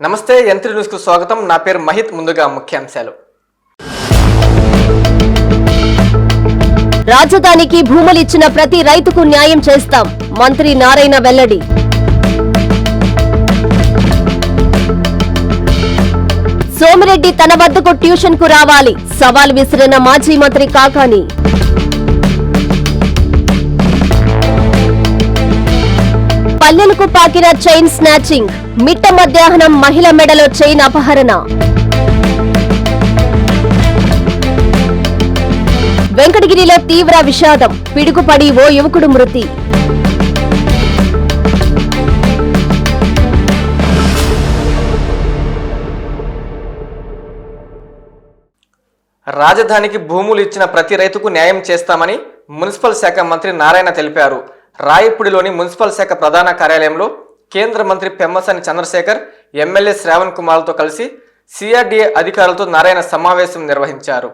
నమస్తే యంత్రి న్యూస్కు స్వాగతం. నా పేరు మహిత్ ముందుగా ముఖ్యాంశాలు. రాజధానికి భూములు ఇచ్చిన ప్రతి రైతుకు న్యాయం చేస్తాం. మంత్రి నారాయణ వెల్లడి. సోమిరెడ్డి తన వద్దకు ట్యూషన్కు రావాలి. సవాల్ విసిరిన మాజీ మంత్రి కాకాని పల్లెలకు పాకిన చైన్ స్నాచింగ్. మిట్ట మధ్యాహ్నం మహిళ మెడలో చైన్ అపహరణ. వెంకటగిరిలో తీవ్ర విషాదం. పిడుగుపడి ఓ యువకుడు మృతి. రాజధానికి భూములు ఇచ్చిన ప్రతి రైతుకు న్యాయం చేస్తామని మున్సిపల్ శాఖ మంత్రి నారాయణ తెలిపారు. రాయపూడిలోని మున్సిపల్ శాఖ ప్రధాన కార్యాలయంలో కేంద్ర మంత్రి పెమ్మసాని చంద్రశేఖర్ ఎమ్మెల్యే శ్రావణ్ కుమార్తో కలిసి సిఆర్డీఏ అధికారులతో నారాయణ సమావేశం నిర్వహించారు.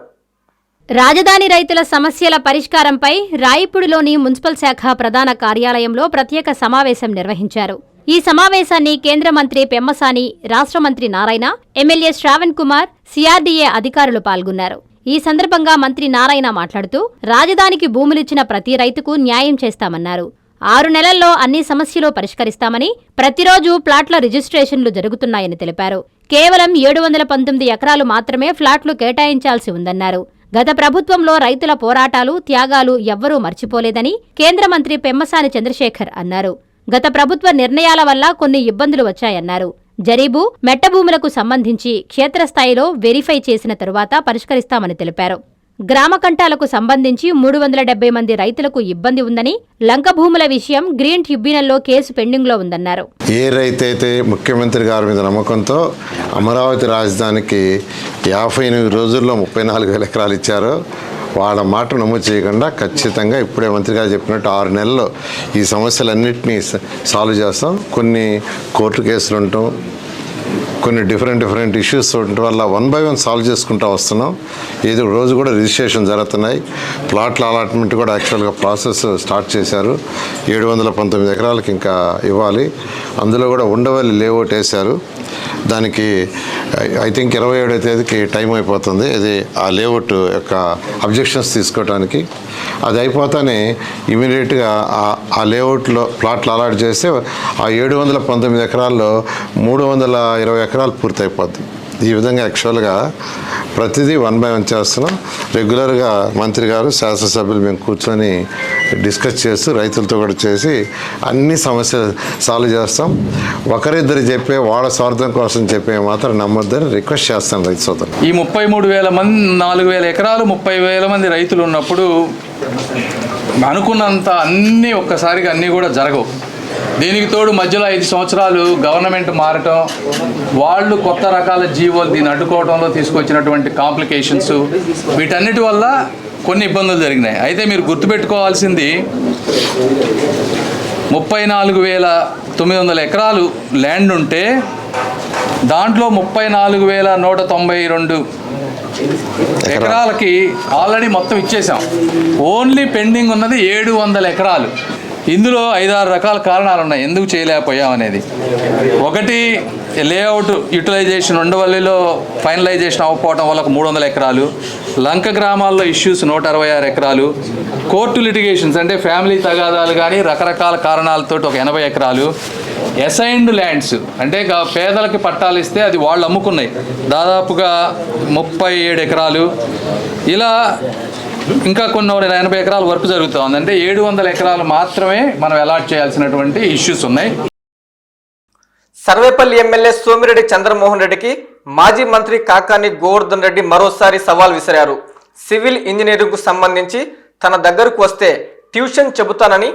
రాజధాని రైతుల సమస్యల పరిష్కారంపై రాయపూడిలోని మున్సిపల్ శాఖ ప్రధాన కార్యాలయంలో ప్రత్యేక సమావేశం నిర్వహించారు. ఈ సమావేశాన్ని కేంద్ర మంత్రి పెమ్మసాని రాష్ట్ర మంత్రి నారాయణ ఎమ్మెల్యే శ్రావణ్ కుమార్ సిఆర్డీఏ అధికారులు పాల్గొన్నారు. ఈ సందర్భంగా మంత్రి నారాయణ మాట్లాడుతూ రాజధానికి భూములిచ్చిన ప్రతి రైతుకు న్యాయం చేస్తామన్నారు. ఆరు నెలల్లో అన్ని సమస్యలు పరిష్కరిస్తామని ప్రతిరోజు ప్లాట్ల రిజిస్ట్రేషన్లు జరుగుతున్నాయని తెలిపారు. కేవలం ఏడు వందల పంతొమ్మిది ఎకరాలు మాత్రమే ఫ్లాట్లు కేటాయించాల్సి ఉందన్నారు. గత ప్రభుత్వంలో రైతుల పోరాటాలు త్యాగాలు ఎవ్వరూ మర్చిపోలేదని కేంద్ర మంత్రి పెమ్మసాని చంద్రశేఖర్ అన్నారు. గత ప్రభుత్వ నిర్ణయాల వల్ల కొన్ని ఇబ్బందులు వచ్చాయన్నారు. జరీబు మెట్ట భూములకు సంబంధించి క్షేత్రస్థాయిలో వెరిఫై చేసిన తరువాత పరిష్కరిస్తామని తెలిపారు. గ్రామ కంటాలకు సంబంధించి మూడు వందల డెబ్బై మంది రైతులకు ఇబ్బంది ఉందని లంక భూముల విషయం గ్రీన్ ట్రిబ్యునల్లో కేసు పెండింగ్లో ఉందన్నారు. ఏ రైతు అయితే ముఖ్యమంత్రి గారి మీద నమ్మకంతో అమరావతి రాజధానికి యాభై ఎనిమిది రోజుల్లో ముప్పై నాలుగు వేల ఎకరాలు ఇచ్చారో వాళ్ళ మాట నమోదు చేయకుండా ఖచ్చితంగా ఇప్పుడే మంత్రి గారు చెప్పినట్టు ఆరు నెలల్లో ఈ సమస్యలన్నింటినీ స- సాల్వ్ చేస్తాం. కొన్ని కోర్టు కేసులు ఉంటాం. కొన్ని డిఫరెంట్ డిఫరెంట్ ఇష్యూస్ వల్ల వన్ బై వన్ సాల్వ్ చేసుకుంటూ వస్తున్నాం. ఏదో రోజు కూడా రిజిస్ట్రేషన్ జరుగుతున్నాయి. ప్లాట్ల అలాట్మెంట్ కూడా యాక్చువల్గా ప్రాసెస్ స్టార్ట్ చేశారు. ఏడు వందల పంతొమ్మిది ఎకరాలకి ఇంకా ఇవ్వాలి. అందులో కూడా ఉండవల్లి లేఅవుట్ వేశారు. దానికి ఐ థింక్ ఇరవై ఏడో తేదీకి టైం అయిపోతుంది. ఇది ఆ లేఅవుట్ యొక్క అబ్జెక్షన్స్ తీసుకోవడానికి అది అయిపోతానే ఇమీడియట్గా ఆ- ఆ లేఅవుట్లో ప్లాట్లు అలాట్ చేస్తే ఆ ఏడు వందల పంతొమ్మిది ఎకరాల్లో మూడు వందల ఇరవై ఎకరాలు పూర్తయిపోద్ది. ఈ విధంగా యాక్చువల్గా ప్రతిదీ వన్ బై వన్ చేస్తున్నాం. రెగ్యులర్గా మంత్రి గారు శాసనసభ్యులు మేము కూర్చొని డిస్కస్ చేస్తూ రైతులతో కూడా చేసి అన్ని సమస్యలు సాల్వ్ చేస్తాం. ఒకరిద్దరు చెప్పే వాళ్ళ స్వార్థం కోసం చెప్పే మాత్రం నమ్మొద్దని రిక్వెస్ట్ చేస్తాను రైతు సోదరు ఈ ముప్పై మూడు వేల మంది నాలుగు వేల ఎకరాలు ముప్పై వేల మంది రైతులు ఉన్నప్పుడు అనుకున్నంత అన్నీ ఒక్కసారిగా అన్నీ కూడా జరగవు. దీనికి తోడు మధ్యలో ఐదు సంవత్సరాలు గవర్నమెంట్ మారటం వాళ్ళు కొత్త రకాల జీవోలు దీన్ని అడ్డుకోవడంలో తీసుకొచ్చినటువంటి కాంప్లికేషన్స్ వీటన్నిటి వల్ల కొన్ని ఇబ్బందులు జరిగినాయి. అయితే మీరు గుర్తుపెట్టుకోవాల్సింది ముప్పై నాలుగు వేల తొమ్మిది వందల ఎకరాలు ల్యాండ్ ఉంటే దాంట్లో ముప్పై నాలుగు వేల నూట తొంభై రెండు ఎకరాలకి ఆల్రెడీ మొత్తం ఇచ్చేసాం. ఓన్లీ పెండింగ్ ఉన్నది ఏడు వందల ఎకరాలు. ఇందులో ఐదారు రకాల కారణాలు ఉన్నాయి ఎందుకు చేయలేకపోయాం అనేది. ఒకటి లేఅవుట్ యూటిలైజేషన్ ఉండవల్లిలో ఫైనలైజేషన్ అవ్వకపోవడం వల్ల మూడు వందల ఎకరాలు. లంక గ్రామాల్లో ఇష్యూస్ నూట అరవై ఆరు ఎకరాలు. కోర్టు లిటిగేషన్స్ అంటే ఫ్యామిలీ తగాదాలు కానీ రకరకాల కారణాలతో ఒక ఎనభై ఎకరాలు. అసైన్డ్ ల్యాండ్స్ అంటే పేదలకి పట్టాలు ఇస్తే అది వాళ్ళు అమ్ముకున్నాయి. దాదాపుగా ముప్పై ఏడు ఎకరాలు. ఇలా ఇంకా కొన్ని ఒక ఎనభై ఎకరాల వర్క్ జరుగుతూ ఉంది అంటే ఏడు వందల ఎకరాలు మాత్రమే మనం అలాట్ చేయాల్సినటువంటి ఇష్యూస్ ఉన్నాయి. సర్వేపల్లి ఎమ్మెల్యే సోమిరెడ్డి చంద్రమోహన్ రెడ్డికి మాజీ మంత్రి కాకాని గోవర్ధన్ రెడ్డి మరోసారి సవాల్ విసిరారు. సివిల్ ఇంజనీరింగ్కు సంబంధించి తన దగ్గరకు వస్తే ట్యూషన్ చెబుతానని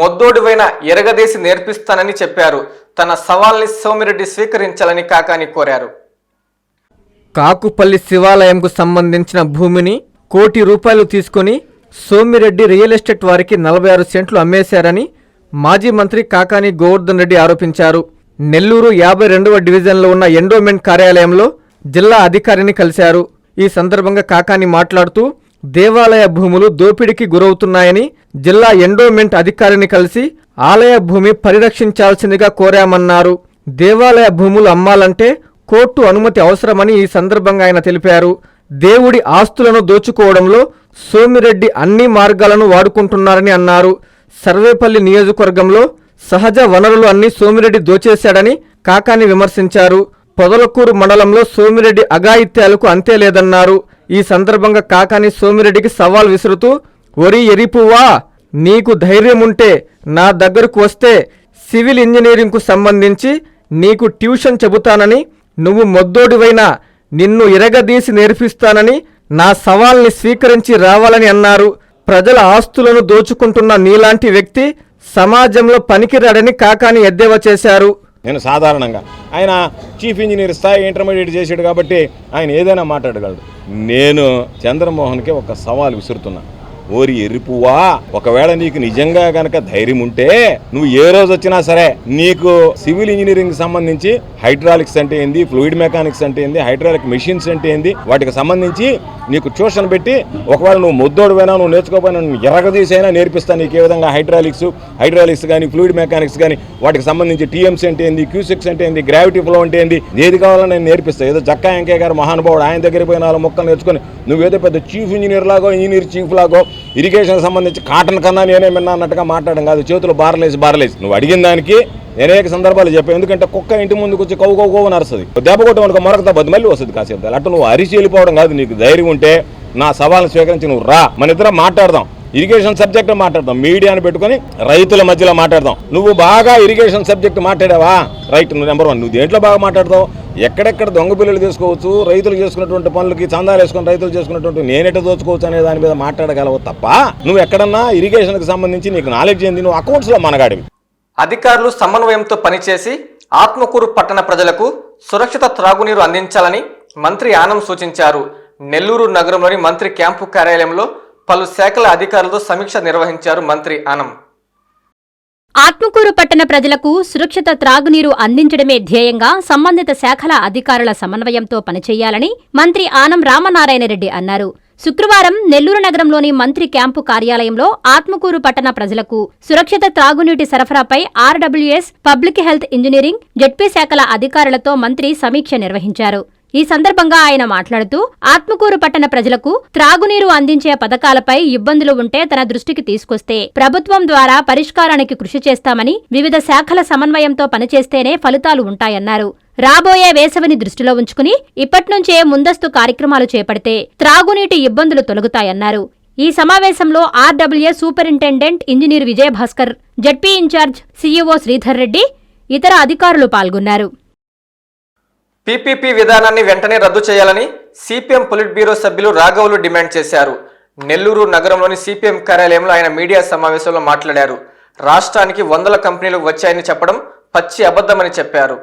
మొద్దోడివైన ఎరగదేసి నేర్పిస్తానని చెప్పారు. తన సవాల్ని సోమిరెడ్డి స్వీకరించాలని కాకాని కోరారు. కాకుపల్లి శివాలయంకు సంబంధించిన భూమిని కోటి రూపాయలు తీసుకొని సోమిరెడ్డి రియల్ ఎస్టేట్ వారికి నలభై ఆరు సెంట్లు అమ్మేశారని మాజీ మంత్రి కాకాని గోవర్ధన్ రెడ్డి ఆరోపించారు. నెల్లూరు యాభై రెండవ డివిజన్లో ఉన్న ఎండోమెంట్ కార్యాలయంలో జిల్లా అధికారిని కలిశారు. ఈ సందర్భంగా కాకాని మాట్లాడుతూ దేవాలయ భూములు దోపిడీకి గురవుతున్నాయని జిల్లా ఎండోమెంట్ అధికారిని కలిసి ఆలయ భూమి పరిరక్షించాల్సిందిగా కోరామన్నారు. దేవాలయ భూములు అమ్మాలంటే కోర్టు అనుమతి అవసరమని ఈ సందర్భంగా ఆయన తెలిపారు. దేవుడి ఆస్తులను దోచుకోవడంలో సోమిరెడ్డి అన్ని మార్గాలను వాడుకుంటున్నారని అన్నారు. సర్వేపల్లి నియోజకవర్గంలో సహజ వనరులు అన్ని సోమిరెడ్డి దోచేశాడని కాకాని విమర్శించారు. పొదలకూరు మండలంలో సోమిరెడ్డి అఘాయిత్యాలకు అంతే లేదన్నారు. ఈ సందర్భంగా కాకాని సోమిరెడ్డికి సవాల్ విసురుతూ ఒరి ఎరిపువా నీకు ధైర్యముంటే నా దగ్గరకు వస్తే సివిల్ ఇంజనీరింగ్కు సంబంధించి నీకు ట్యూషన్ చెబుతానని నువ్వు మొద్దోడివైనా నిన్ను ఇరగదీసి నేర్పిస్తానని నా సవాల్ని స్వీకరించి రావాలని అన్నారు. ప్రజల ఆస్తులను దోచుకుంటున్న నీలాంటి వ్యక్తి సమాజంలో పనికిరాడని కాకాని ఎద్దేవా చేశారు. నేను సాధారణంగా ఆయన చీఫ్ ఇంజనీర్ స్థాయి ఇంటర్మీడియట్ చేశాడు కాబట్టి ఆయన ఏదైనా మాట్లాడగలడు. నేను చంద్రమోహన్కి ఒక సవాల్ విసురుతున్నాను ఓరి ఎరుపువా ఒకవేళ నీకు నిజంగా గనక ధైర్యం ఉంటే నువ్వు ఏ రోజు వచ్చినా సరే నీకు సివిల్ ఇంజనీరింగ్ సంబంధించి హైడ్రాలిక్స్ అంటే ఏంది ఫ్లూయిడ్ మెకానిక్స్ అంటే ఏంది హైడ్రాలిక్ మెషిన్స్ అంటే ఏంది వాటికి సంబంధించి నీకు ట్యూషన్ పెట్టి ఒకవేళ నువ్వు ముద్దోడువైనా నువ్వు నేర్చుకోపోయినా నువ్వు ఎరగదీసైనా నేర్పిస్తాను నీకు ఏ విధంగా హైడ్రాలిక్స్ హైడ్రాలిక్స్ కానీ ఫ్లూయిడ్ మెకానిక్స్ కానీ వాటికి సంబంధించి టీఎంసీ అంటే ఏంది క్యూసిక్స్ అంటే ఏంది గ్రావిటీ ఫ్లో అంటే ఏంది ఏది కావాలో నేను నేర్పిస్తాను ఏదో జక్కా వెంకయ్య గారు మహానుభావుడు ఆయన దగ్గర పోయి నాలుగు మొక్కలు నేర్చుకొని నువ్వేదో పెద్ద చీఫ్ ఇంజనీర్ లాగో ఇంజనీర్ చీఫ్ లాగో ఇరిగేషన్ సంబంధించి కాటన్ కన్నా నేనే విన్నా అన్నట్టుగా మాట్లాడడం కాదు. చేతులు బారలేసి బారలేసి. నువ్వు అడిగిన దానికి అనేక సందర్భాలు చెప్పాను ఎందుకంటే కుక్క ఇంటి ముందుకు వచ్చి కవ్వు కవ్వు కవ్వు నరుస్తుంది. దెబ్బ కొట్టమనుకో మరొక దెబ్బ మళ్ళీ వస్తుంది కాసేపు అట్లా నువ్వు అరిచి వెళ్ళిపోవడం కాదు నీకు ధైర్యం ఉంటే నా సవాల్ని స్వీకరించి నువ్వు రా. మన ఇద్దరం మాట్లాడదాం. ఇరిగేషన్ సబ్జెక్ట్ మాట్లాడదాం మీడియాని పెట్టుకొని రైతుల మధ్యలో మాట్లాడదాం. నువ్వు బాగా ఇరిగేషన్ సబ్జెక్ట్ మాట్లాడావా? రైట్ నువ్వు నెంబర్ వన్. నువ్వు దేంట్లో బాగా మాట్లాడతావు? ఎక్కడెక్కడ దొంగ పిల్లలు తీసుకోవచ్చు రైతులు చేసుకున్నటువంటి పనులకి చందాలు వేసుకుని రైతులు చేసుకున్నటువంటి నేనెట దోచుకోవచ్చు అనే దాని మీద మాట్లాడగలవు తప్ప? నువ్వు ఎక్కడన్నా ఇరిగేషన్కి సంబంధించి నీకు నాలెడ్జ్ ఏంది? నువ్వు అకౌంట్స్లో మనగాడివి. అధికారులు సమన్వయంతో పనిచేసి ఆత్మకూరు పట్టణ ప్రజలకు సురక్షిత త్రాగునీరు అందించాలని మంత్రి ఆనం సూచించారు. నెల్లూరు నగరంలోని మంత్రి క్యాంపు కార్యాలయంలో పలు శాఖల అధికారులతో సమీక్ష నిర్వహించారు మంత్రి ఆనం. ఆత్మకూరు పట్టణ ప్రజలకు సురక్షిత త్రాగునీరు అందించడమే ధ్యేయంగా సంబంధిత శాఖల అధికారుల సమన్వయంతో పనిచేయాలని మంత్రి ఆనం రామనారాయణరెడ్డి అన్నారు. శుక్రవారం నెల్లూరు నగరంలోని మంత్రి క్యాంపు కార్యాలయంలో ఆత్మకూరు పట్టణ ప్రజలకు సురక్షిత త్రాగునీటి సరఫరాపై RWS public health engineering ZP శాఖల అధికారులతో మంత్రి సమీక్ష నిర్వహించారు. ఈ సందర్భంగా ఆయన మాట్లాడుతూ ఆత్మకూరు పట్టణ ప్రజలకు త్రాగునీరు అందించే పథకాలపై ఇబ్బందులు ఉంటే తన దృష్టికి తీసుకొస్తే ప్రభుత్వం ద్వారా పరిష్కారానికి కృషి చేస్తామని వివిధ శాఖల సమన్వయంతో పనిచేస్తేనే ఫలితాలు ఉంటాయన్నారు. రాబోయే వేసవిని దృష్టిలో ఉంచుకుని ఇప్పట్నుంచే ముందస్తు కార్యక్రమాలు చేపడితే త్రాగునీటి ఇబ్బందులు తొలగుతాయన్నారు. ఈ సమావేశంలో RWA superintendent engineer Vijayabhaskar ZP incharge CEO Sridhar Reddy ఇతర అధికారులు పాల్గొన్నారు. పీపీపీ విధానాన్ని వెంటనే రద్దు చేయాలని సిపిఎం పొలిట్ బ్యూరో సభ్యులు రాఘవులు డిమాండ్ చేశారు. నెల్లూరు నగరంలోని సిపిఎం కార్యాలయంలో ఆయన మీడియా సమావేశంలో మాట్లాడారు. రాష్ట్రానికి వందల కంపెనీలు వచ్చాయని చెప్పడం పచ్చి అబద్ధమని చెప్పారు.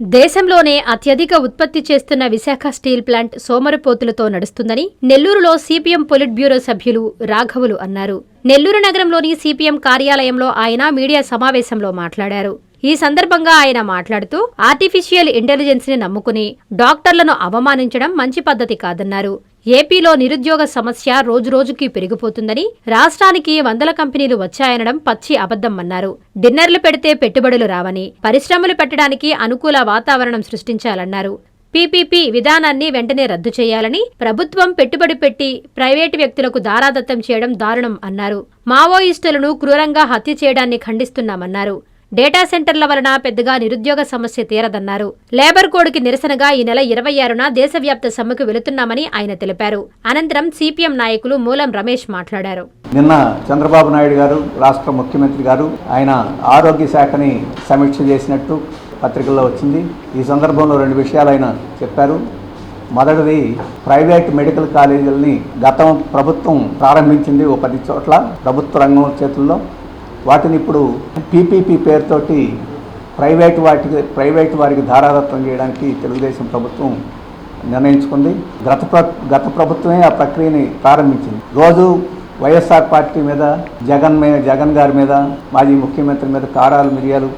దేశంలోనే అత్యధిక ఉత్పత్తి చేస్తున్న విశాఖ స్టీల్ ప్లాంట్ సోమరిపోతులతో నడుస్తుందని నెల్లూరులో సిపిఎం పొలిట్ బ్యూరో సభ్యులు రాఘవులు అన్నారు. నెల్లూరు నగరంలోని సిపిఎం కార్యాలయంలో ఆయన మీడియా సమావేశంలో మాట్లాడారు. ఈ సందర్భంగా ఆయన మాట్లాడుతూ ఆర్టిఫిషియల్ ఇంటెలిజెన్స్ని నమ్ముకుని డాక్టర్లను అవమానించడం మంచి పద్ధతి కాదన్నారు. ఏపీలో నిరుద్యోగ సమస్య రోజురోజుకి పెరిగిపోతుందని రాష్ట్రానికి వందల కంపెనీలు వచ్చాయనడం పచ్చి అబద్ధమన్నారు డిన్నర్లు పెడితే పెట్టుబడులు రావని పరిశ్రమలు పెట్టడానికి అనుకూల వాతావరణం సృష్టించాలన్నారు. పీపీపీ విధానాన్ని వెంటనే రద్దు చేయాలని ప్రభుత్వం పెట్టుబడి పెట్టి ప్రైవేటు వ్యక్తులకు దారాదత్తం చేయడం దారుణం అన్నారు. మావోయిస్టులను క్రూరంగా హత్య చేయడాన్ని ఖండిస్తున్నామన్నారు. డేటా సెంటర్ల వలన పెద్దగా నిరుద్యోగ సమస్య తీరదన్నారు. లేబర్ కోడ్కి నిరసనగా ఈ నెల ఇరవై ఆరున దేశవ్యాప్త సమ్మెకు వెళుతున్నామని ఆయన తెలిపారు. అనంతరం సిపిఎం నాయకులు మూలం రమేష్ మాట్లాడారు. నిన్న చంద్రబాబు నాయుడు గారు రాష్ట్ర ముఖ్యమంత్రి గారు ఆయన ఆరోగ్య శాఖని సమీక్ష చేసినట్టు పత్రికల్లో వచ్చింది. ఈ సందర్భంలో రెండు విషయాలు ఆయన చెప్పారు. మొదటిది ప్రైవేట్ మెడికల్ కాలేజీలని గతం ప్రభుత్వం ప్రారంభించింది ఓ పది చోట్ల ప్రభుత్వ రంగం చేతుల్లో. వాటిని ఇప్పుడు పీపీపీ పేరుతోటి ప్రైవేట్ వాటికి ప్రైవేట్ వారికి ధారాదత్తం చేయడానికి తెలుగుదేశం ప్రభుత్వం నిర్ణయించుకుంది. గత ప్ర గత ప్రభుత్వమే ఆ ప్రక్రియని ప్రారంభించింది. రోజు వైఎస్ఆర్ పార్టీ మీద జగన్ మీద జగన్ గారి మీద మాజీ ముఖ్యమంత్రి మీద కారాలు మిరియాలు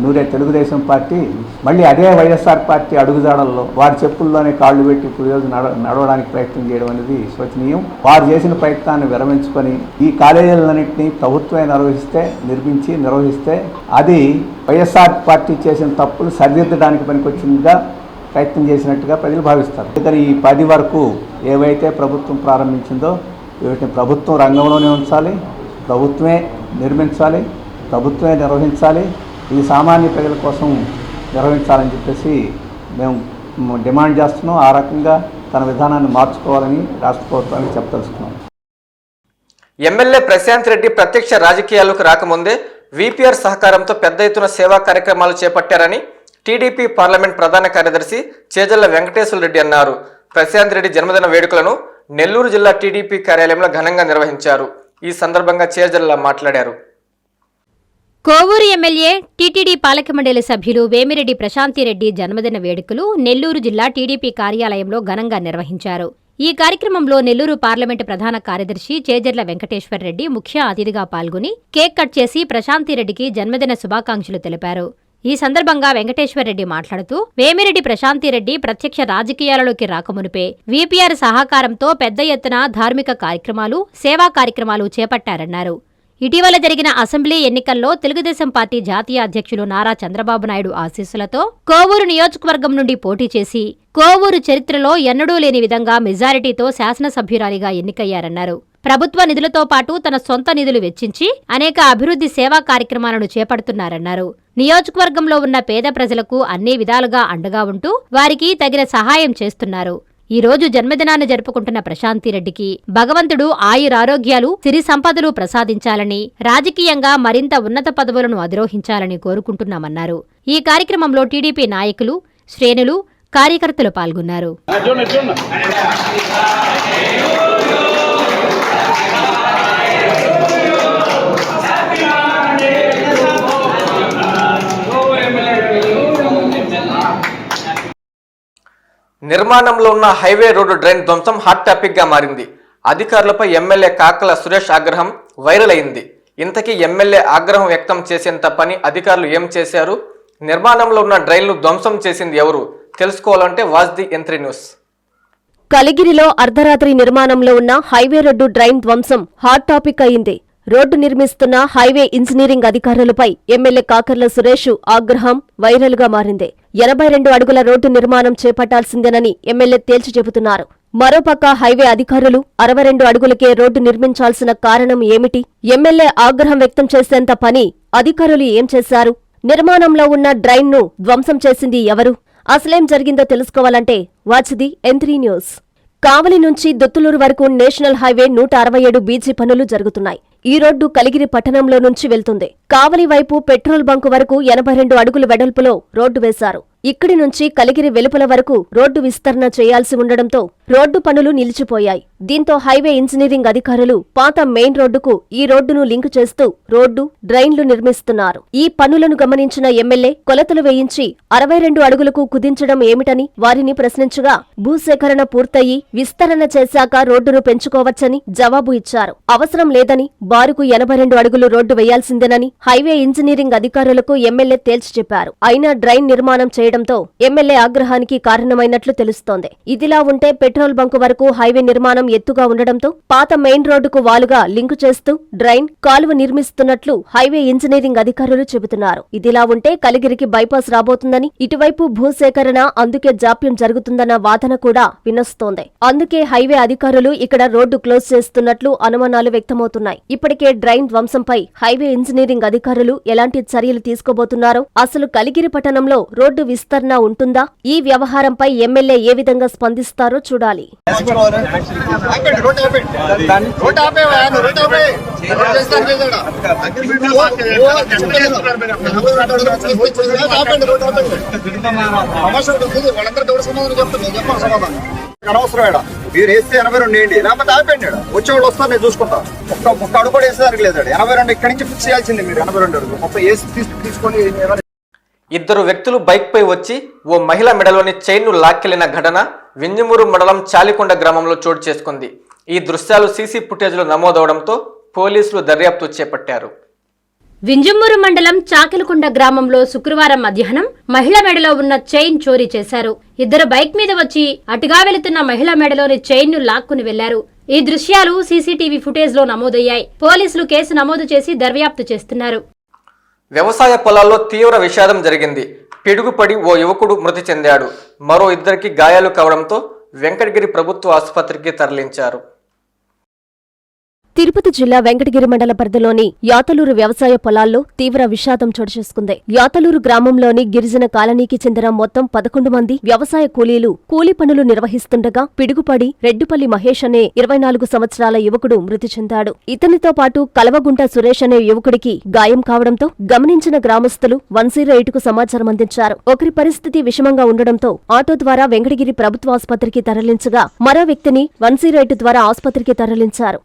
నూరే తెలుగుదేశం పార్టీ మళ్ళీ అదే వైఎస్ఆర్ పార్టీ అడుగుజాడల్లో వారి చెప్పుల్లోనే కాళ్ళు పెట్టి ఇప్పుడు రోజు నడ నడవడానికి ప్రయత్నం చేయడం అనేది శోచనీయం వారు చేసిన ప్రయత్నాన్ని విరమించుకొని ఈ కాలేజీలన్నింటినీ ప్రభుత్వమే నిర్వహిస్తే నిర్మించి నిర్వహిస్తే అది వైఎస్ఆర్ పార్టీ చేసిన తప్పులు సరిదిద్దడానికి పనికొచ్చిందిగా ప్రయత్నం చేసినట్టుగా ప్రజలు భావిస్తారు. అందుకని ఈ పది వరకు ఏవైతే ప్రభుత్వం ప్రారంభించిందో వీటిని ప్రభుత్వం రంగంలోనే ఉంచాలి ప్రభుత్వమే నిర్మించాలి ప్రభుత్వమే నిర్వహించాలి ఇది సామాన్య ప్రజల కోసం నిర్వహించాలని చెప్పేసి మేము డిమాండ్ చేస్తున్నాం. ఆ రకంగా తన విధానాన్ని మార్చుకోవాలని రాష్ట్ర ప్రభుత్వానికి చెప్పదలుచుకున్నాం. ఎమ్మెల్యే ప్రశాంత్ రెడ్డి ప్రత్యక్ష రాజకీయాలకు రాకముందే విపిఆర్ సహకారంతో పెద్ద ఎత్తున సేవా కార్యక్రమాలు చేపట్టారని టీడీపీ పార్లమెంట్ ప్రధాన కార్యదర్శి చేజల్ల వెంకటేశ్వర రెడ్డి అన్నారు. ప్రశాంత్ రెడ్డి జన్మదిన వేడుకలను నెల్లూరు జిల్లా టీడీపీ కార్యాలయంలో ఘనంగా నిర్వహించారు. ఈ సందర్భంగా చేజల్ల మాట్లాడారు. కోవూరు ఎమ్మెల్యే టీటీడీ పాలకమండలి సభ్యులు వేమిరెడ్డి ప్రశాంతిరెడ్డి జన్మదిన వేడుకలు నెల్లూరు జిల్లా టీడీపీ కార్యాలయంలో ఘనంగా నిర్వహించారు. ఈ కార్యక్రమంలో నెల్లూరు పార్లమెంటు ప్రధాన కార్యదర్శి చేజర్ల వెంకటేశ్వరరెడ్డి ముఖ్య అతిథిగా పాల్గొని కేక్ కట్ చేసి ప్రశాంతిరెడ్డికి జన్మదిన శుభాకాంక్షలు తెలిపారు. ఈ సందర్భంగా వెంకటేశ్వరరెడ్డి మాట్లాడుతూ వేమిరెడ్డి ప్రశాంతిరెడ్డి ప్రత్యక్ష రాజకీయాలలోకి రాకమునిపే వీపీఆర్ సహకారంతో పెద్ద ఎత్తున ధార్మిక కార్యక్రమాలు సేవా కార్యక్రమాలు చేపట్టారన్నారు. ఇటీవల జరిగిన అసెంబ్లీ ఎన్నికల్లో తెలుగుదేశం పార్టీ జాతీయ అధ్యక్షులు నారా చంద్రబాబు నాయుడు ఆశీస్సులతో కోవూరు నియోజకవర్గం నుండి పోటీ చేసి కోవూరు చరిత్రలో ఎన్నడూ లేని విధంగా మెజారిటీతో శాసనసభ్యురాలిగా ఎన్నికయ్యారన్నారు. ప్రభుత్వ నిధులతో పాటు తన సొంత నిధులు వెచ్చించి అనేక అభివృద్ధి సేవా కార్యక్రమాలను చేపడుతున్నారన్నారు. నియోజకవర్గంలో ఉన్న పేద ప్రజలకు అన్ని విధాలుగా అండగా ఉంటూ వారికి తగిన సహాయం చేస్తున్నారు. ఈ రోజు జన్మదినాన్ని జరుపుకుంటున్న ప్రశాంతిరెడ్డికి భగవంతుడు ఆయురారోగ్యాలు సిరి సంపదలు ప్రసాదించాలని రాజకీయంగా మరింత ఉన్నత పదవులను అధిరోహించాలని కోరుకుంటున్నామన్నారు. ఈ కార్యక్రమంలో టీడీపీ నాయకులు శ్రేణులు కార్యకర్తలు పాల్గొన్నారు. నిర్మాణంలో ఉన్న హైవే రోడ్డు డ్రైన్ ధ్వంసం హాట్ టాపిక్గా మారింది. అధికారులపై ఎమ్మెల్యే కాకల సురేష్ ఆగ్రహం వైరల్ అయింది. ఇంతకీ ఎమ్మెల్యే ఆగ్రహం వ్యక్తం చేసేంత పని అధికారులు ఏం చేశారు? నిర్మాణంలో ఉన్న డ్రైన్లు ధ్వంసం చేసింది ఎవరు? తెలుసుకోవాలంటే watch the M three news. కలిగిరిలో అర్ధరాత్రి నిర్మాణంలో ఉన్న హైవే రోడ్డు డ్రైన్ ధ్వంసం హాట్ టాపిక్ అయింది. రోడ్డు నిర్మిస్తున్న హైవే ఇంజనీరింగ్ అధికారులపై ఎమ్మెల్యే కాకర్ల సురేష్ ఆగ్రహం వైరల్గా మారింది. ఎనభై రెండు అడుగుల రోడ్డు నిర్మాణం చేపట్టాల్సిందేనని ఎమ్మెల్యే తేల్చి చెబుతున్నారు. మరోపక్క హైవే అధికారులు అరవై రెండు అడుగులకే రోడ్డు నిర్మించాల్సిన కారణం ఏమిటి? ఎమ్మెల్యే ఆగ్రహం వ్యక్తం చేసేంత పని అధికారులు ఏం చేశారు? నిర్మాణంలో ఉన్న డ్రైన్ను ధ్వంసం చేసింది ఎవరు? అసలేం జరిగిందో తెలుసుకోవాలంటే వాచ్ది ఎంత్రీ న్యూస్ కావలి నుంచి దొత్తులూరు వరకు నేషనల్ హైవే నూట అరవై ఏడు బీజీ పనులు జరుగుతున్నాయి. ఈ రోడ్డు కలిగిరి పట్టణంలో నుంచి వెళ్తుంది. కావలి వైపు పెట్రోల్ బంకు వరకు ఎనభై రెండు అడుగుల వెడల్పులో రోడ్డు వేశారు. ఇక్కడి నుంచి కలిగిరి వెలుపల వరకు రోడ్డు విస్తరణ చేయాల్సి ఉండడంతో రోడ్డు పనులు నిలిచిపోయాయి. దీంతో హైవే ఇంజనీరింగ్ అధికారులు పాత మెయిన్ రోడ్డుకు ఈ రోడ్డును లింకు చేస్తూ రోడ్డు డ్రైన్లు నిర్మిస్తున్నారు. ఈ పనులను గమనించిన ఎమ్మెల్యే కొలతలు వేయించి అరవై రెండు అడుగులకు కుదించడం ఏమిటని వారిని ప్రశ్నించగా భూసేకరణ పూర్తయి విస్తరణ చేశాక రోడ్డును పెంచుకోవచ్చని జవాబు ఇచ్చారు. అవసరం లేదని బారుకు ఎనభై రెండు అడుగులు రోడ్డు వేయాల్సిందేనని హైవే ఇంజనీరింగ్ అధికారులకు ఎమ్మెల్యే తేల్చి చెప్పారు. అయినా డ్రైన్ నిర్మాణం చేయడంతో ఎమ్మెల్యే ఆగ్రహానికి కారణమైనట్లు తెలుస్తోంది. ఇదిలా ఉంటే పెట్రోల్ బంకు వరకు హైవే నిర్మాణం ఎత్తుగా ఉండడంతో పాత మెయిన్ రోడ్డుకు వాలుగా లింకు చేస్తూ డ్రైన్ కాలువ నిర్మిస్తున్నట్లు హైవే ఇంజనీరింగ్ అధికారులు చెబుతున్నారు. ఇదిలా ఉంటే కలిగిరికి బైపాస్ రాబోతుందని ఇటువైపు భూసేకరణ అందుకే జాప్యం జరుగుతుందన్న వాదన కూడా వినొస్తోంది. అందుకే హైవే అధికారులు ఇక్కడ రోడ్డు క్లోజ్ చేస్తున్నట్లు అనుమానాలు వ్యక్తమవుతున్నాయి. ఇప్పటికే డ్రైన్ ధ్వంసంపై హైవే ఇంజనీరింగ్ అధికారులు ఎలాంటి చర్యలు తీసుకోబోతున్నారో అసలు కలిగిరి పట్టణంలో రోడ్డు విస్తరణ ఉంటుందా? ఈ వ్యవహారంపై ఎమ్మెల్యే ఏ విధంగా స్పందిస్తారో చూడాలి. అనవసరం మీరు వేస్తే ఎనభై రెండు వేయండి లేకపోతే ఆపండి ఈడ. వచ్చేవాళ్ళు వస్తారు నేను చూసుకుంటా ఒక్క ఒక్క అడుగు కూడా వేసేదానికి లేదు ఎనభై రెండు ఇక్కడి నుంచి ఫిక్స్ చేయాల్సింది మీరు. ఎనభై రెండు అడుగు. మొత్తం వేసి తీసు తీసుకొని ఇద్దరు వ్యక్తులు బైక్పై వచ్చి ఓ మహిళ మెడలోని చైన్ను లాక్కెళ్ళిన ఘటన వింజమూరు మండలం చాలికొండ గ్రామంలో చోటు చేసుకుంది. ఈ దృశ్యాలు సీసీ ఫుటేజ్లో నమోదవడంతో పోలీసులు దర్యాప్తు చేపట్టారు. వింజమూరు మండలం చాకిలకొండ గ్రామంలో శుక్రవారం మధ్యాహ్నం మహిళ మెడలో ఉన్న చైన్ చోరీ చేశారు. ఇద్దరు బైక్ మీద వచ్చి అటుగా వెళుతున్న మహిళ మెడలోని చైన్ను లాక్కుని వెళ్ళారు. ఈ దృశ్యాలు సీసీటీవీ ఫుటేజ్లో నమోదయ్యాయి. పోలీసులు కేసు నమోదు చేసి దర్యాప్తు చేస్తున్నారు. వ్యవసాయ పొలాల్లో తీవ్ర విషాదం జరిగింది. పిడుగుపడి ఓ యువకుడు మృతి చెందాడు. మరో ఇద్దరికి గాయాలు కావడంతో వెంకటగిరి ప్రభుత్వ ఆసుపత్రికి తరలించారు. తిరుపతి జిల్లా వెంకటగిరి మండల పరిధిలోని యాతలూరు వ్యవసాయ పొలాల్లో తీవ్ర విషాదం చోటు చేసుకుంది యాతలూరు గ్రామంలోని గిరిజన కాలనీకి చెందిన మొత్తం పదకొండు మంది వ్యవసాయ కూలీలు కూలీ పనులు నిర్వహిస్తుండగా పిడుగుపడి రెడ్డిపల్లి మహేష్ అనే ఇరవై నాలుగు సంవత్సరాల యువకుడు మృతి చెందాడు. ఇతనితో పాటు కలవగుంట సురేష్ అనే యువకుడికి గాయం కావడంతో గమనించిన గ్రామస్తులు వన్ జీరో కు సమాచారం అందించారు. ఒకరి పరిస్థితి విషమంగా ఉండడంతో ఆటో ద్వారా వెంకటగిరి ప్రభుత్వ ఆసుపత్రికి తరలించగా మరో వ్యక్తిని వన్ జీరో ద్వారా ఆసుపత్రికి తరలించారు.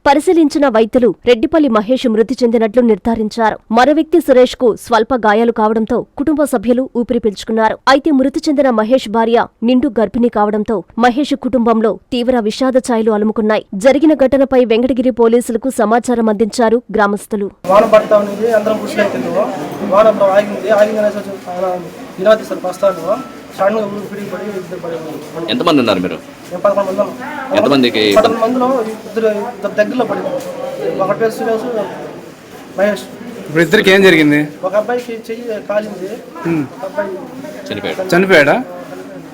పరిశీలించిన వైద్యులు రెడ్డిపల్లి మహేష్ మృతి చెందినట్లు నిర్ధారించారు. మరో వ్యక్తి సురేష్కు స్వల్ప గాయాలు కావడంతో కుటుంబ సభ్యులు ఊపిరి పీల్చుకున్నారు. అయితే మృతి చెందిన మహేష్ భార్య నిండు గర్భిణి కావడంతో మహేష్ కుటుంబంలో తీవ్ర విషాద ఛాయలు అలుముకున్నాయి. జరిగిన ఘటనపై వెంకటగిరి పోలీసులకు సమాచారం అందించారు గ్రామస్తులు. వాన పడతా ఉంది. అందరం కృషి అవుతుంది వాన ఆగింది. ఆగింది అనేసి ఆయన బస్తాను ఎంతమంది ఉన్నారు మీరు. ఎంతమందికి ఇప్పుడు ఇద్దరికి ఏం జరిగింది? ఒక అబ్బాయికి చెయ్యి కాలింది చనిపోయాడు. చనిపోయాడా?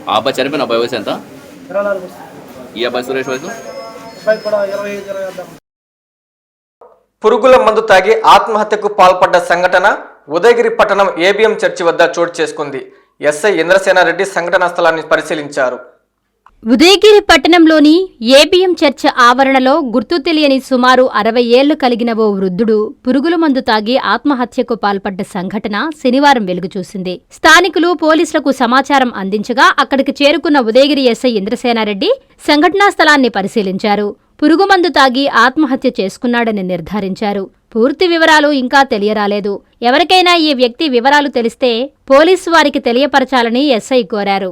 ఆ అబ్బాయి చనిపోయిన అబ్బాయి వయసు ఎంత? ఈ అబ్బాయి సురేష్ వయసు. పురుగుల మందు తాగి ఆత్మహత్యకు పాల్పడ్డ సంఘటన ఉదయగిరి పట్టణం ఏబిఎం చర్చి వద్ద చోటు చేసుకుంది. ఎస్ఐ ఇంద్రసేనారెడ్డి సంఘటనా స్థలాన్ని పరిశీలించారు. ఉదయగిరి పట్టణంలోని ఏబిఎం చర్చ్ ఆవరణలో గుర్తు తెలియని సుమారు అరవై ఏళ్ళు కలిగిన ఓ వృద్ధుడు పురుగుల మందు తాగి ఆత్మహత్యకు పాల్పడ్డ సంఘటన శనివారం వెలుగుచూసింది స్థానికులు పోలీసులకు సమాచారం అందించగా అక్కడికి చేరుకున్న ఉదయగిరి ఎస్ఐ ఇంద్రసేనారెడ్డి సంఘటనా స్థలాన్ని పరిశీలించారు. పురుగుమందు తాగి ఆత్మహత్య చేసుకున్నాడని నిర్ధారించారు. పూర్తి వివరాలు ఇంకా తెలియరాలేదు. ఎవరికైనా ఈ వ్యక్తి వివరాలు తెలిస్తే పోలీసు వారికి తెలియపరచాలని ఎస్ఐ కోరారు.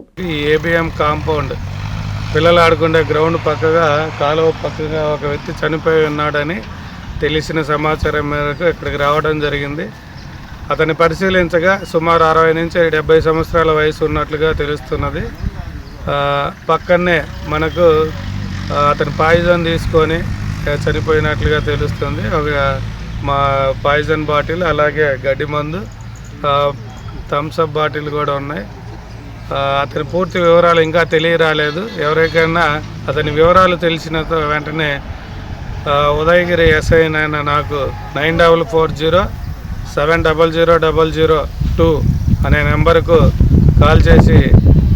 ABM compound. పిల్లలు ఆడుకునే గ్రౌండ్ పక్కగా కాలువ పక్కగా ఒక వ్యక్తి చనిపోయి ఉన్నాడని తెలిసిన సమాచారం మేరకు ఇక్కడికి రావడం జరిగింది. అతన్ని పరిశీలించగా సుమారు అరవై నుంచి డెబ్బై సంవత్సరాల వయసు ఉన్నట్లుగా తెలుస్తున్నది. పక్కనే మనకు అతను పాయిజన్ తీసుకొని చనిపోయినట్లుగా తెలుస్తుంది. ఒక మా పాయిజన్ బాటిల్ అలాగే గడ్డి మందు థమ్స్అప్ బాటిల్ కూడా ఉన్నాయి. అతని పూర్తి వివరాలు ఇంకా తెలియరాలేదు. ఎవరికైనా అతని వివరాలు తెలిసిన వెంటనే ఉదయగిరి ఎస్ఐ నాయన నాకు nine double four zero seven double zero double zero two అనే నెంబర్కు కాల్ చేసి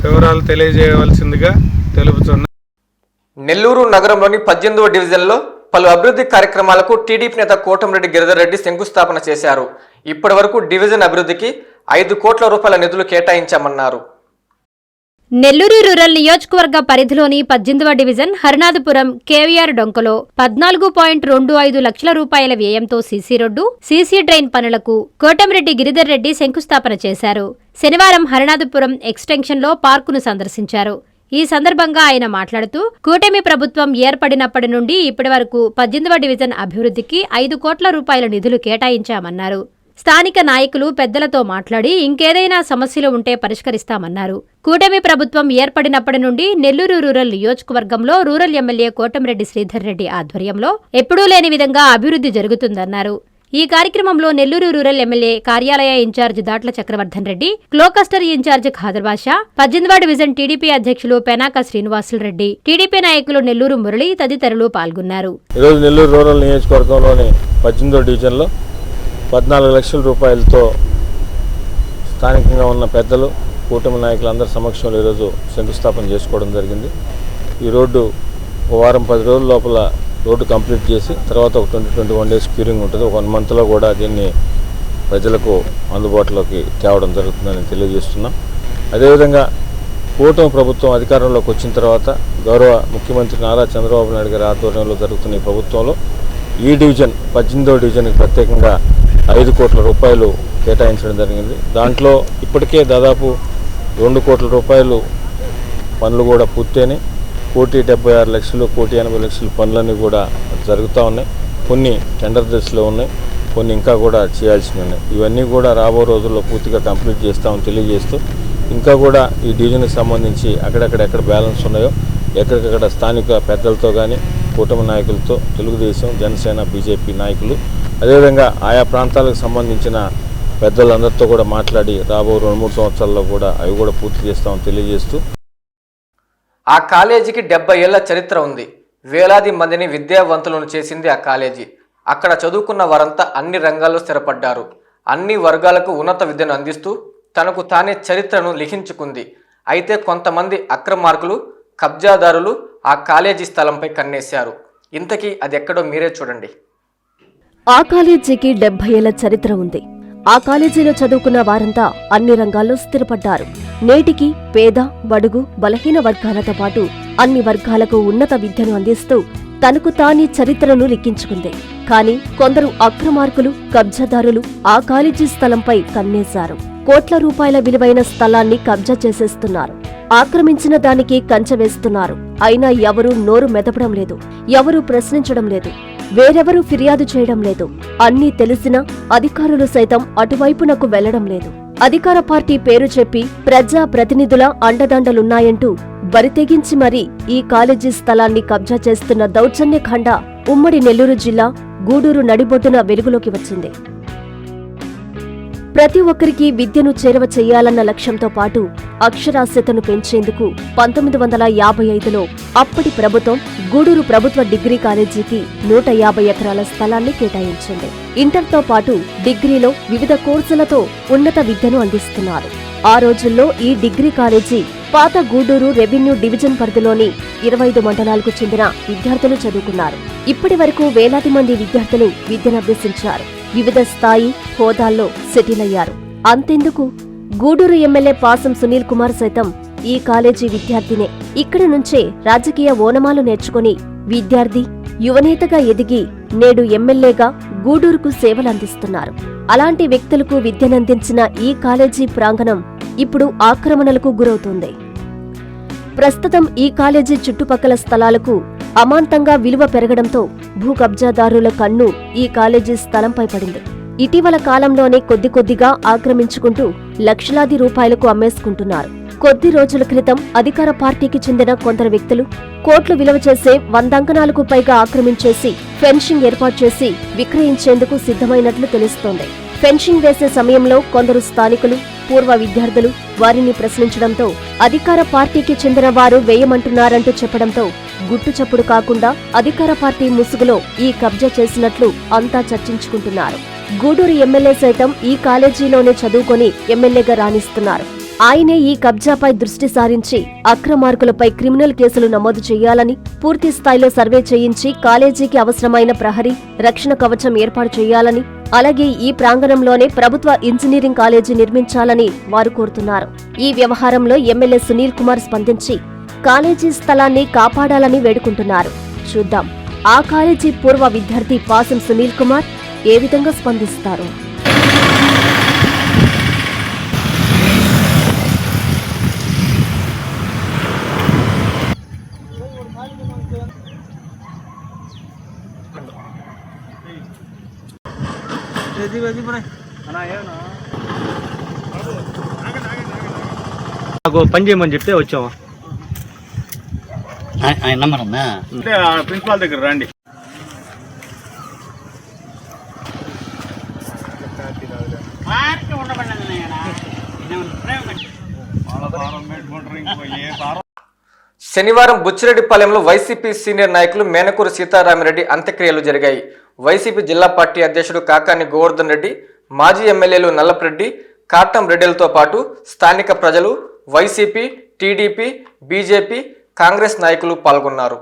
వివరాలు తెలియజేయవలసిందిగా తెలుపుతున్నాను నెల్లూరు నగరంలోని పద్దెనిమిదవ డివిజన్లో పలు అభివృద్ధి కార్యక్రమాలకు టీడీపీ నేత కోటంరెడ్డి గిరిధర్ రెడ్డి శంకుస్థాపన చేశారు. ఇప్పటి వరకు డివిజన్ అభివృద్ధికి ఐదు కోట్ల రూపాయల నిధులు కేటాయించామన్నారు. నెల్లూరు రూరల్ నియోజకవర్గ పరిధిలోని పద్దెనిమిదవ డివిజన్ హరినాథపురం కేవీఆర్ డొంకలో పద్నాలుగు పాయింట్ రెండు ఐదు లక్షల రూపాయల వ్యయంతో సీసీ రోడ్డు సీసీ డ్రైన్ పనులకు కోటంరెడ్డి గిరిధర్ రెడ్డి శంకుస్థాపన చేశారు. శనివారం హరినాథపురం ఎక్స్టెన్షన్లో పార్కును సందర్శించారు. ఈ సందర్భంగా ఆయన మాట్లాడుతూ కూటమి ప్రభుత్వం ఏర్పడినప్పటి నుండి ఇప్పటి వరకు పద్దెనిమిదవ డివిజన్ అభివృద్ధికి ఐదు కోట్ల రూపాయల నిధులు కేటాయించామన్నారు. స్థానిక నాయకులు పెద్దలతో మాట్లాడి ఇంకేదైనా సమస్యలు ఉంటే పరిష్కరిస్తామన్నారు. కూటమి ప్రభుత్వం ఏర్పడినప్పటి నుండి నెల్లూరు రూరల్ నియోజకవర్గంలో రూరల్ ఎమ్మెల్యే కోటంరెడ్డి శ్రీధర్ రెడ్డి ఆధ్వర్యంలో ఎప్పుడూ లేని విధంగా అభివృద్ధి జరుగుతుందన్నారు. ఈ కార్యక్రమంలో నెల్లూరు రూరల్ ఎమ్మెల్యే కార్యాలయ incharge Datla Chakravardhan Reddy cluster incharge Khader Basha పద్దెనిమిది డివిజన్ టీడీపీ అధ్యక్షులు పెనాక శ్రీనివాసులు రెడ్డి టీడీపీ నాయకులు నెల్లూరు మురళి తదితరులు పాల్గొన్నారు. ఈరోజు నెల్లూరు రూరల్ నియోజకవర్గంలోని పద్దెనిమిదో డివిజన్లో పద్నాలుగు లక్షల రూపాయలతో స్థానికంగా ఉన్న పెద్దలు కూటమి నాయకులందరి సమక్షంలో ఈరోజు శంకుస్థాపన చేసుకోవడం జరిగింది. ఈ రోడ్డు ఒక వారం పది రోజుల లోపల రోడ్డు కంప్లీట్ చేసి తర్వాత ఒక twenty twenty one days curing ఉంటుంది. ఒక వన్ మంత్లో కూడా దీన్ని ప్రజలకు అందుబాటులోకి తేవడం జరుగుతుందని తెలియజేస్తున్నాం. అదేవిధంగా కూటమి ప్రభుత్వం అధికారంలోకి వచ్చిన తర్వాత గౌరవ ముఖ్యమంత్రి నారా చంద్రబాబు నాయుడు గారి ఆధ్వర్యంలో జరుగుతున్న ఈ ప్రభుత్వంలో ఈ డివిజన్ పద్దెనిమిదో డివిజన్కి ప్రత్యేకంగా ఐదు కోట్ల రూపాయలు కేటాయించడం జరిగింది. దాంట్లో ఇప్పటికే దాదాపు రెండు కోట్ల రూపాయలు పనులు కూడా పూర్తయినాయి. కోటి డెబ్బై ఆరు లక్షలు కోటి ఎనభై లక్షల పనులన్నీ కూడా జరుగుతూ ఉన్నాయి. కొన్ని టెండర్ దశలో ఉన్నాయి కొన్ని ఇంకా కూడా చేయాల్సి ఉన్నాయి. ఇవన్నీ కూడా రాబో రోజుల్లో పూర్తిగా కంప్లీట్ చేస్తామని తెలియజేస్తూ ఇంకా కూడా ఈ డివిజన్కి సంబంధించి అక్కడక్కడ ఎక్కడ బ్యాలెన్స్ ఉన్నాయో ఎక్కడికక్కడ స్థానిక పెద్దలతో కానీ కూటమి నాయకులతో తెలుగుదేశం జనసేన బీజేపీ నాయకులు అదేవిధంగా ఆయా ప్రాంతాలకు సంబంధించిన పెద్దలందరితో కూడా మాట్లాడి రాబో రెండు మూడు సంవత్సరాల్లో కూడా అవి కూడా పూర్తి చేస్తామని తెలియజేస్తూ ఆ కాలేజీకి డెబ్బై ఏళ్ళ చరిత్ర ఉంది. వేలాది మందిని విద్యావంతులను చేసింది ఆ కాలేజీ. అక్కడ చదువుకున్న వారంతా అన్ని రంగాల్లో స్థిరపడ్డారు. అన్ని వర్గాలకు ఉన్నత విద్యను అందిస్తూ తనకు తానే చరిత్రను లిఖించుకుంది. అయితే కొంతమంది అక్రమార్కులు కబ్జాదారులు ఆ కాలేజీ స్థలంపై కన్నేశారు. ఇంతకీ అది ఎక్కడో మీరే చూడండి. ఆ కాలేజీకి డెబ్బై ఏళ్ళ చరిత్ర ఉంది. ఆ కాలేజీలో చదువుకున్న వారంతా అన్ని రంగాల్లో స్థిరపడ్డారు. నేటికి పేద బడుగు బలహీన వర్గాలతో పాటు అన్ని వర్గాలకు ఉన్నత విద్యను అందిస్తూ తనకు తాని చరిత్రను లిఖించుకుంది. కాని కొందరు అక్రమార్కులు కబ్జాదారులు ఆ కాలేజీ స్థలంపై కన్నేశారు. కోట్ల రూపాయల విలువైన స్థలాన్ని కబ్జా చేసేస్తున్నారు. ఆక్రమించిన దానికి కంచె వేస్తున్నారు. అయినా ఎవరూ నోరు మెదపడం లేదు. ఎవరూ ప్రశ్నించడం లేదు. వేరెవరూ ఫిర్యాదు చేయడం లేదు. అన్నీ తెలిసినా అధికారులు సైతం అటువైపునకు వెళ్ళడం లేదు. అధికార పార్టీ పేరు చెప్పి ప్రజా ప్రతినిధుల అండదండలున్నాయంటూ బరితెగించి మరీ ఈ కాలేజీ స్థలాన్ని కబ్జా చేస్తున్న దౌర్జన్య ఖండ ఉమ్మడి నెల్లూరు జిల్లా గూడూరు నడిబొడ్డున వెలుగులోకి వచ్చింది. ప్రతి ఒక్కరికి విద్యను చేరవ చేయాలన్న లక్ష్యంతో పాటు అక్షరాస్యతను పెంచేందుకు పంతొమ్మిది వందల యాభై ఐదులో అప్పటి ప్రభుత్వం గూడూరు ప్రభుత్వ డిగ్రీ కాలేజీకి నూట యాభై ఎకరాల స్థలాన్ని కేటాయించింది. ఇంటర్తో పాటు డిగ్రీలో వివిధ కోర్సులతో ఉన్నత విద్యను అందిస్తున్నారు. ఆ రోజుల్లో ఈ డిగ్రీ కాలేజీ పాత గూడూరు రెవెన్యూ డివిజన్ పరిధిలోని ఇరవై ఐదు మండలాలకు చెందిన విద్యార్థులు చదువుకున్నారు. ఇప్పటి వరకు వేలాది మంది విద్యార్థులు విద్యనభ్యసించారు వివిధ స్థాయి హోదాల్లో సెటిల్ అయ్యారు అంతెందుకు? గూడూరు ఎమ్మెల్యే పాసం సునీల్ కుమార్ సైతం ఈ కాలేజీ విద్యార్థినే. ఇక్కడ నుంచే రాజకీయ ఓనమాలు నేర్చుకుని విద్యార్థి యువనేతగా ఎదిగి నేడు ఎమ్మెల్యేగా గూడూరుకు సేవలందిస్తున్నారు. అలాంటి వ్యక్తులకు విద్యనందించిన ఈ కాలేజీ ప్రాంగణం ఇప్పుడు ఆక్రమణలకు గురవుతుంది. ప్రస్తుతం ఈ కాలేజీ చుట్టుపక్కల స్థలాలకు అమాంతంగా విలువ పెరగడంతో భూ కబ్జాదారుల కన్ను ఈ కాలేజీ స్థలంపై పడింది. ఇటీవల కాలంలోనే కొద్ది కొద్దిగా ఆక్రమించుకుంటూ లక్షలాది రూపాయలకు అమ్మేసుకుంటున్నారు. కొద్ది రోజుల క్రితం అధికార పార్టీకి చెందిన కొందరు వ్యక్తులు కోట్లు విలువ చేసే వందంకనాలకు పైగా ఆక్రమించేసి ఫెన్షింగ్ ఏర్పాటు చేసి విక్రయించేందుకు సిద్ధమైనట్లు తెలుస్తోంది. ఫెన్షింగ్ వేసే సమయంలో కొందరు స్థానికులు పూర్వ విద్యార్థులు వారిని ప్రశ్నించడంతో అధికార పార్టీకి చెందిన వారు వేయమంటున్నారంటూ చెప్పడంతో గుట్టు చప్పుడు కాకుండా అధికార పార్టీ ముసుగులో ఈ కబ్జా చేసినట్లు అంతా చర్చించుకుంటున్నారు. గూడూరు ఎమ్మెల్యే సైతం ఈ కాలేజీలోనే చదువుకొని ఎమ్మెల్యేగా రాణిస్తున్నారు. ఆయనే ఈ కబ్జాపై దృష్టి సారించి అక్రమార్కులపై క్రిమినల్ కేసులు నమోదు చేయాలని పూర్తి స్థాయిలో సర్వే చేయించి కాలేజీకి అవసరమైన ప్రహరీ రక్షణ కవచం ఏర్పాటు చేయాలని అలాగే ఈ ప్రాంగణంలోనే ప్రభుత్వ ఇంజనీరింగ్ కాలేజీ నిర్మించాలని వారు కోరుతున్నారు. ఈ వ్యవహారంలో ఎమ్మెల్యే సునీల్ కుమార్ స్పందించి కాలేజీ స్థలాన్ని కాపాడాలని వేడుకుంటున్నారు. చూద్దాం. ఆ కాలేజీ పూర్వ విద్యార్థి పాసం సునీల్ కుమార్ ఏ విధంగా స్పందిస్తారు? నాకు పని చేయమని చెప్తే వచ్చాము ఆయన నెంబర్ ఉందా? అంటే ప్రిన్సిపాల్ దగ్గర రండి. శనివారం బుచ్చిరెడ్డిపాలెంలో వైసీపీ సీనియర్ నాయకులు మేనకూరు సీతారామిరెడ్డి అంత్యక్రియలు జరిగాయి. వైసీపీ జిల్లా పార్టీ అధ్యక్షుడు కాకాని గోవర్ధన్ రెడ్డి మాజీ ఎమ్మెల్యేలు నల్లపరెడ్డి కాటం రెడ్డిలతో పాటు స్థానిక ప్రజలు వైసీపీ టీడీపీ బీజేపీ కాంగ్రెస్ నాయకులు పాల్గొన్నారు.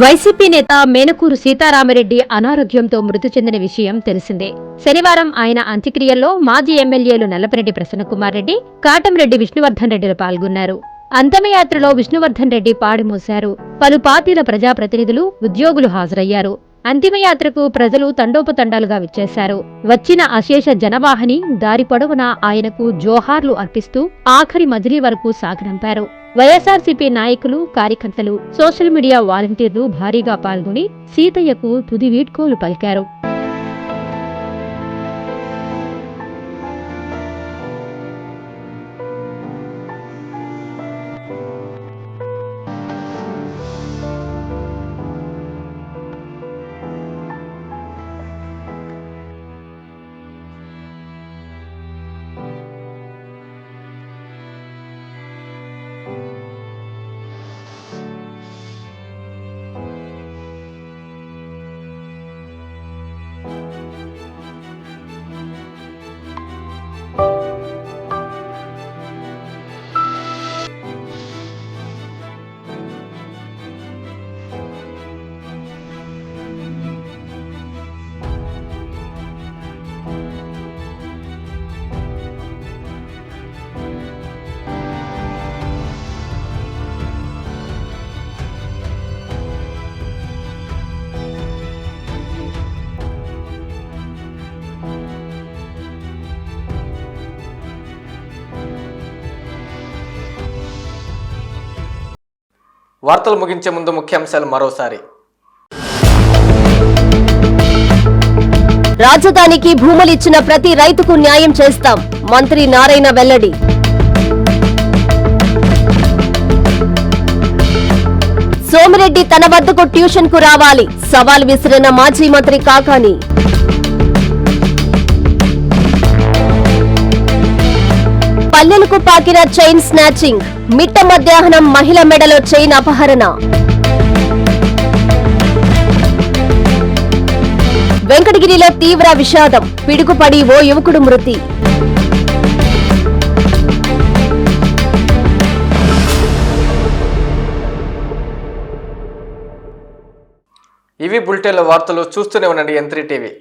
వైసీపీ నేత మేనకూరు సీతారామరెడ్డి అనారోగ్యంతో మృతి చెందిన విషయం తెలిసిందే. శనివారం ఆయన అంత్యక్రియల్లో మాజీ ఎమ్మెల్యేలు నల్లపరెడ్డి ప్రసన్నకుమార్ రెడ్డి కాటంరెడ్డి విష్ణువర్ధన్ రెడ్డిలు పాల్గొన్నారు. అంతమయాత్రలో విష్ణువర్ధన్ రెడ్డి పాడిమోశారు పలు పార్టీల ప్రజాప్రతినిధులు ఉద్యోగులు హాజరయ్యారు. అంతిమయాత్రకు ప్రజలు తండోపతండాలుగా విచ్చేశారు. వచ్చిన అశేష జనవాహిని దారి పొడవునా ఆయనకు జోహార్లు అర్పిస్తూ ఆఖరి మజిలీ వరకు సాగనంపారు. వైఎస్ఆర్సీపీ నాయకులు కార్యకర్తలు సోషల్ మీడియా వాలంటీర్లు భారీగా పాల్గొని సీతయ్యకు తుది వీడ్కోలు పలికారు. వార్తలు ముగించే ముందు ముఖ్యాంశాలు మరోసారి. రాజధానికి భూములిచ్చిన ప్రతి రైతుకు న్యాయం చేస్తాం. మంత్రి నారాయణ వెల్లడి. సోమిరెడ్డి తన వద్దకు ట్యూషన్కు రావాలి. సవాల్ విసిరిన మాజీ మంత్రి కాకాని పల్లెలకు పాకిన చైన్ స్నాచింగ్ మిట్ట మధ్యాహ్నం మహిళ మెడలో చైన్ అపహరణ. వెంకటగిరిలో తీవ్ర విషాదం పిడుగుపడి ఓ యువకుడు మృతి. ఇవి బులెటిన్ల వార్తలు చూస్తూనే ఉండండి ఎంత్రీ టీవీ